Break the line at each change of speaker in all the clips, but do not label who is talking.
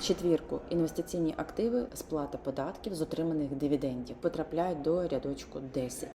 четвірку інвестиційні активи, сплата податків з отриманих дивідендів потрапляють до рядочку 10.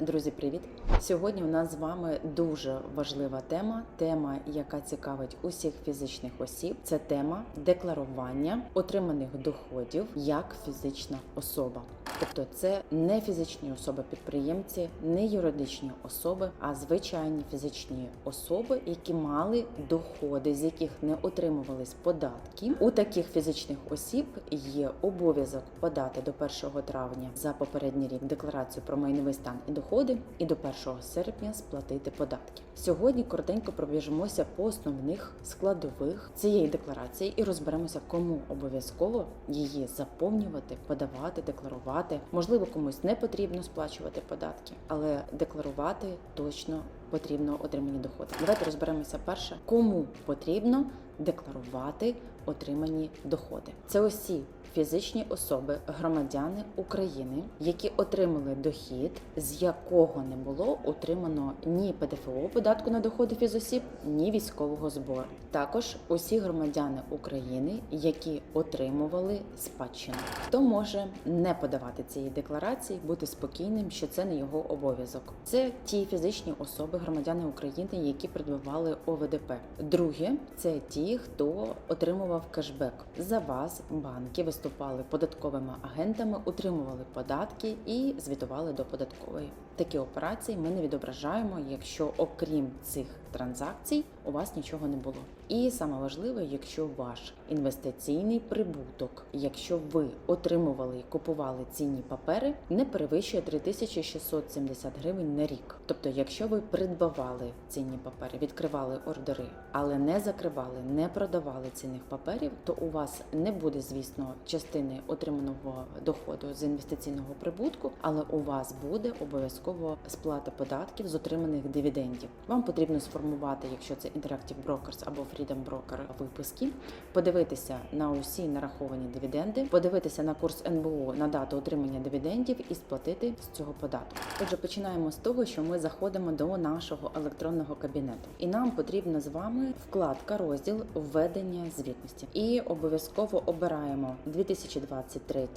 Друзі, привіт! Сьогодні у нас з вами дуже важлива тема. Тема, яка цікавить усіх фізичних осіб. Це тема декларування отриманих доходів як фізична особа. Тобто, це не фізичні особи-підприємці, не юридичні особи, а звичайні фізичні особи, які мали доходи, з яких не отримувались податки. У таких фізичних осіб є обов'язок подати до 1 травня за попередній рік декларацію про майновий стан і доходи, і до 1 серпня сплатити податки. Сьогодні коротенько пробіжимося по основних складових цієї декларації і розберемося, кому обов'язково її заповнювати, подавати, декларувати. Можливо, комусь не потрібно сплачувати податки, але декларувати точно потрібно отримані доходи. Давайте розберемося перше, кому потрібно декларувати отримані доходи. Це усі фізичні особи, громадяни України, які отримали дохід, з якого не було отримано ні ПДФО податку на доходи фізосіб, ні військового збору. Також усі громадяни України, які отримували спадщину. Хто може не подавати цієї декларації, бути спокійним, що це не його обов'язок. Це ті фізичні особи, громадяни України, які придбавали ОВДП. Друге, це ті, хто отримував кешбек. За вас банки виступали податковими агентами, утримували податки і звітували до податкової. Такі операції ми не відображаємо, якщо окрім цих транзакцій у вас нічого не було. І саме важливе, якщо ваш інвестиційний прибуток, якщо ви отримували і купували цінні папери, не перевищує 3670 гривень на рік. Тобто, якщо ви придбавали цінні папери, відкривали ордери, але не закривали, не продавали цінних паперів, то у вас не буде, звісно, частини отриманого доходу з інвестиційного прибутку, але у вас буде обов'язково сплата податків з отриманих дивідендів. Вам потрібно сформувати, якщо це Interactive Brokers або Freedom Broker виписки, подивитися на усі нараховані дивіденди, подивитися на курс НБУ на дату отримання дивідендів і сплатити з цього податку. Отже, починаємо з того, що ми заходимо до нашого електронного кабінету, і нам потрібна з вами вкладка, розділ введення звітності. І обов'язково обираємо 2023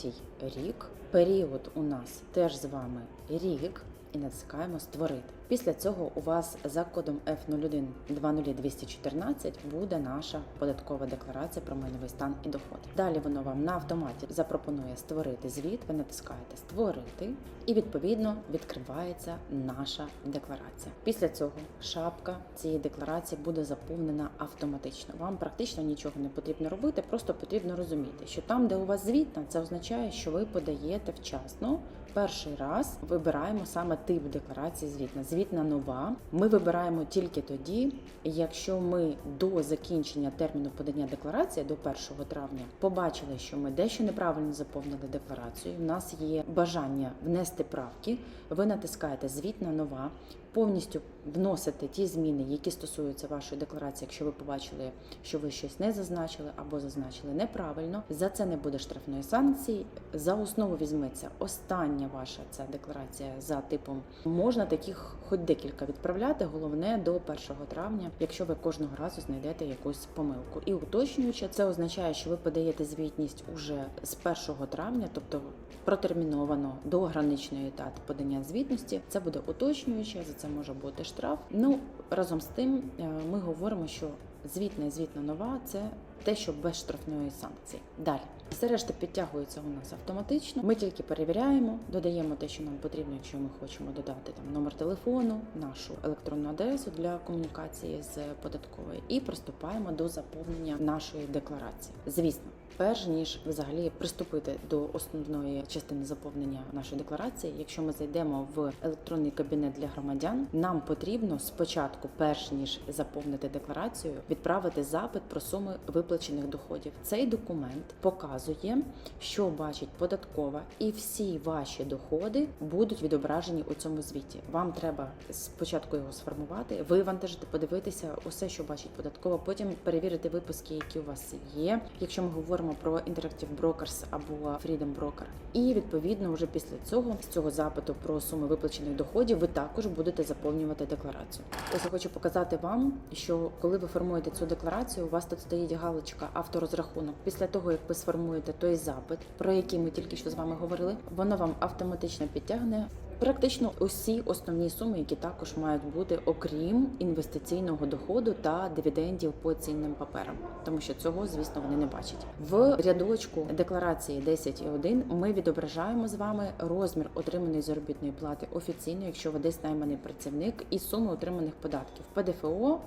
рік. Період у нас теж з вами рік. І натискаємо Створити. Після цього у вас за кодом F01 20214 буде наша податкова декларація про майновий стан і доходи. Далі воно вам на автоматі запропонує створити звіт. Ви натискаєте Створити, і відповідно відкривається наша декларація. Після цього шапка цієї декларації буде заповнена автоматично. Вам практично нічого не потрібно робити, просто потрібно розуміти, що там, де у вас звітна, це означає, що ви подаєте вчасно. Перший раз вибираємо саме тип декларації звітна. Звітна нова. Ми вибираємо тільки тоді, якщо ми до закінчення терміну подання декларації до 1 травня побачили, що ми дещо неправильно заповнили декларацію. У нас є бажання внести правки. Ви натискаєте звітна нова. Повністю вносите ті зміни, які стосуються вашої декларації, якщо ви побачили, що ви щось не зазначили або зазначили неправильно. За це не буде штрафної санкції. За основу візьметься остання ваша ця декларація за типом. Можна таких хоч декілька відправляти. Головне до 1 травня, якщо ви кожного разу знайдете якусь помилку. І уточнюючи, це означає, що ви подаєте звітність уже з 1 травня, тобто протерміновано до граничної дати подання звітності. Це буде уточнююче. За це може бути штраф. Ну разом з тим, е, ми говоримо, що звітна і звітна нова це те, що без штрафної санкції. Далі все решта підтягується у нас автоматично. Ми тільки перевіряємо, додаємо те, що нам потрібно, якщо ми хочемо додати там номер телефону, нашу електронну адресу для комунікації з податковою, і приступаємо до заповнення нашої декларації. Звісно. Перш ніж взагалі приступити до основної частини заповнення нашої декларації, якщо ми зайдемо в електронний кабінет для громадян, нам потрібно спочатку, перш ніж заповнити декларацію, відправити запит про суми виплачених доходів. Цей документ показує, що бачить податкова, і всі ваші доходи будуть відображені у цьому звіті. Вам треба спочатку його сформувати, вивантажити, подивитися усе, що бачить податкова, потім перевірити виписки, які у вас є. Якщо ми говоримо говоримо про Interactive Brokers або Freedom Broker. І відповідно, вже після цього з цього запиту про суми виплачених доходів ви також будете заповнювати декларацію. Ось я хочу показати вам, що коли ви формуєте цю декларацію, у вас тут стоїть галочка авторозрахунок. Після того як ви сформуєте той запит, про який ми тільки що з вами говорили, воно вам автоматично підтягне. Практично усі основні суми, які також мають бути, окрім інвестиційного доходу та дивідендів по цінним паперам, тому що цього, звісно, вони не бачать. В рядочку декларації 10.1 ми відображаємо з вами розмір отриманої заробітної плати офіційно, якщо ви десь найманий працівник, і суму отриманих податків ПДФО.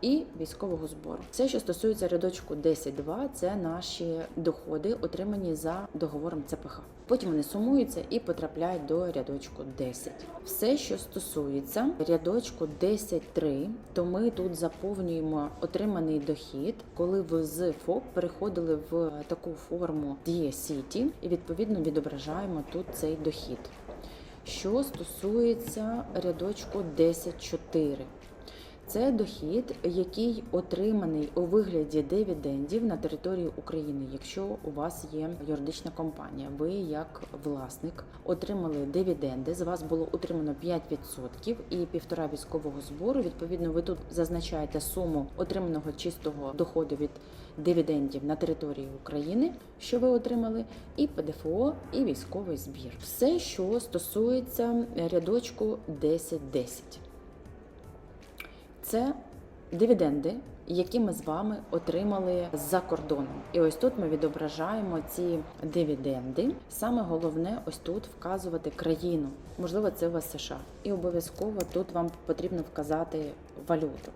І військового збору. Все, що стосується рядочку 10.2, це наші доходи, отримані за договором ЦПХ. Потім вони сумуються і потрапляють до рядочку 10. Все, що стосується рядочку 10.3, то ми тут заповнюємо отриманий дохід, коли ви з ФОП переходили в таку форму Дія Сіті, і відповідно відображаємо тут цей дохід. Що стосується рядочку 10.4, це дохід, який отриманий у вигляді дивідендів на території України. Якщо у вас є юридична компанія, ви як власник отримали дивіденди, з вас було отримано 5% і півтора військового збору. Відповідно, ви тут зазначаєте суму отриманого чистого доходу від дивідендів на території України, що ви отримали, і ПДФО, і військовий збір. Все, що стосується рядочку 10.10. Це дивіденди, які ми з вами отримали за кордоном. І ось тут ми відображаємо ці дивіденди. Саме головне ось тут вказувати країну. Можливо, це у вас США. І обов'язково тут вам потрібно вказати валюту.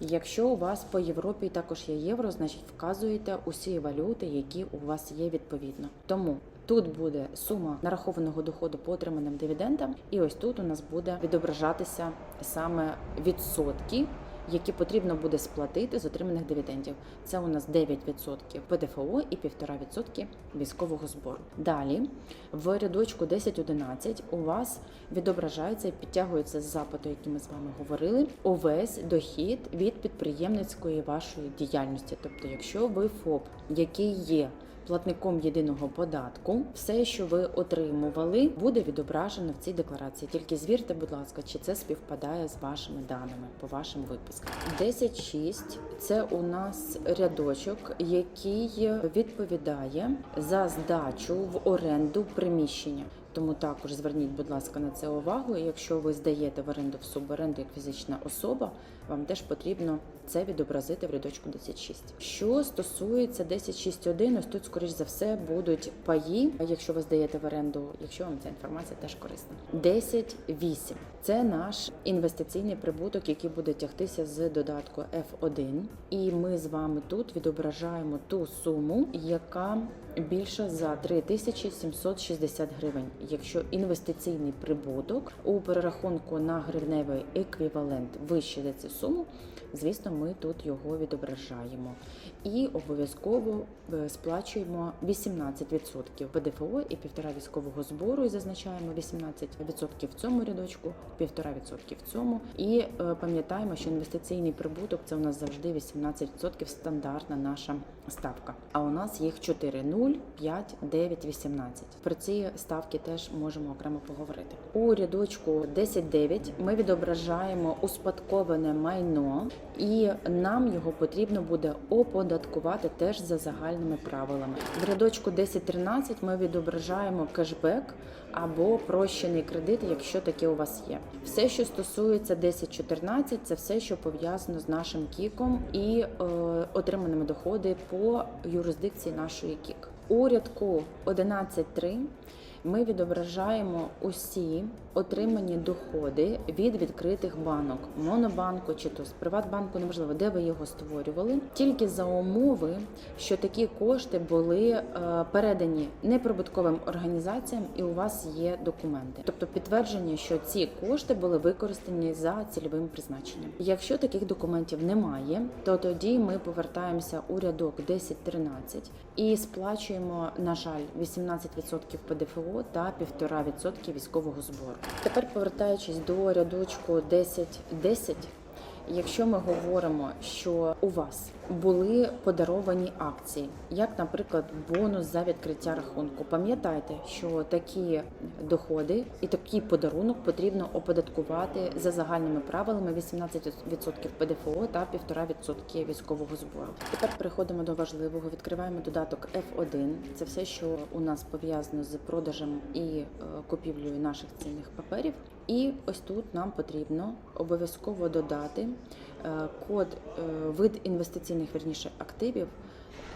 Якщо у вас по Європі також є євро, значить вказуєте усі валюти, які у вас є відповідно. Тому тут буде сума нарахованого доходу по отриманим дивідендам, і ось тут у нас буде відображатися саме відсотки. Які потрібно буде сплатити з отриманих дивідендів. Це у нас 9% ПДФО і 1,5% військового збору. Далі в рядочку 10.11 у вас відображається і підтягується з запиту, який ми з вами говорили, увесь дохід від підприємницької вашої діяльності. Тобто, якщо ви ФОП, який є платником єдиного податку, все, що ви отримували, буде відображено в цій декларації. Тільки звірте, будь ласка, чи це співпадає з вашими даними по вашим випускам. 10.6 – це у нас рядочок, який відповідає за здачу в оренду приміщення. Тому також зверніть, будь ласка, на це увагу. І Якщо ви здаєте в оренду в суборенду як фізична особа, вам теж потрібно це відобразити в рядочку 10.6. Що стосується 10.6.1, ось тут, скоріш за все, будуть паї, якщо ви здаєте в оренду, якщо вам ця інформація теж корисна. 10.8 – це наш інвестиційний прибуток, який буде тягтися з додатку F1. І ми з вами тут відображаємо ту суму, яка більша за 3760 гривень. Якщо інвестиційний прибуток у перерахунку на гривневий еквівалент вище за цю суму, звісно, ми тут його відображаємо. І обов'язково е, сплачуємо 18% ПДФО і 1,5 військового збору, і зазначаємо 18% в цьому рядочку, 1,5% в цьому. І е, пам'ятаємо, що інвестиційний прибуток це у нас завжди 18% стандартна наша ставка. А у нас їх 4 0, 5, 9, 18. Про ці ставки теж можемо окремо поговорити. У рядочку 10.9 ми відображаємо успадковане майно, і нам його потрібно буде оподаткувати теж за загальними правилами. В рядочку 10.13 ми відображаємо кешбек або прощений кредит, якщо таке у вас є. Все, що стосується 10.14, це все, що пов'язано з нашим кіком і е, отриманими доходи по юрисдикції нашої кік. У рядку 11.3 ми відображаємо усі отримані доходи від відкритих банок, монобанку чи то з Приватбанку, неважливо, де ви його створювали, тільки за умови, що такі кошти були е, передані неприбутковим організаціям, і у вас є документи, тобто підтвердження, що ці кошти були використані за цільовим призначенням. Якщо таких документів немає, то тоді ми повертаємося у рядок 10.13 і сплачуємо, на жаль, 18% ПДФО та 1,5% військового збору. Тепер повертаючись до рядочку 10.10, Якщо ми говоримо, що у вас були подаровані акції, як, наприклад, бонус за відкриття рахунку, пам'ятайте, що такі доходи і такий подарунок потрібно оподаткувати за загальними правилами 18% ПДФО та 1,5% військового збору. Тепер переходимо до важливого. Відкриваємо додаток F1. Це все, що у нас пов'язано з продажем і е, купівлею наших цінних паперів. І ось тут нам потрібно обов'язково додати е, код е, вид інвестиційних верніше активів.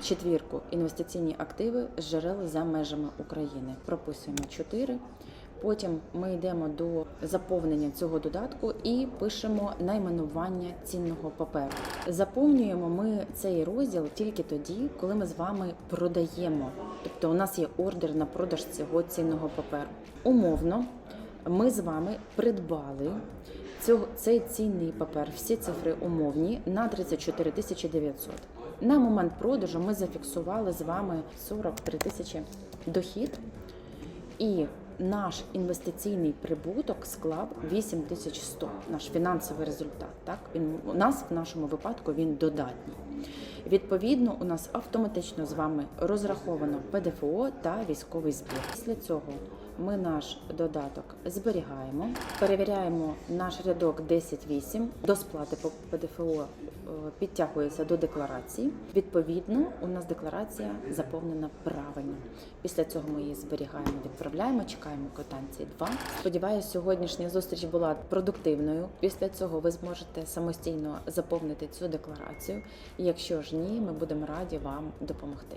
Четвірку інвестиційні активи з джерел за межами України. Прописуємо 4. Потім ми йдемо до заповнення цього додатку і пишемо найменування цінного паперу. Заповнюємо ми цей розділ тільки тоді, коли ми з вами продаємо. Тобто у нас є ордер на продаж цього цінного паперу. Умовно, ми з вами придбали цього, цей цінний папер, всі цифри умовні на 34 тисячі 900. На момент продажу ми зафіксували з вами 43 тисячі дохід, і наш інвестиційний прибуток склав 8100, наш фінансовий результат. Так він у нас в нашому випадку він додатній. Відповідно, у нас автоматично з вами розраховано ПДФО та військовий збір. Після цього ми наш додаток зберігаємо, перевіряємо наш рядок 10.8 до сплати по ПДФО е, підтягується до декларації. Відповідно, у нас декларація заповнена правильно. Після цього ми її зберігаємо, відправляємо, чекаємо квитанції 2. Сподіваюся, сьогоднішня зустріч була продуктивною. Після цього ви зможете самостійно заповнити цю декларацію. Якщо ж ні, ми будемо раді вам допомогти.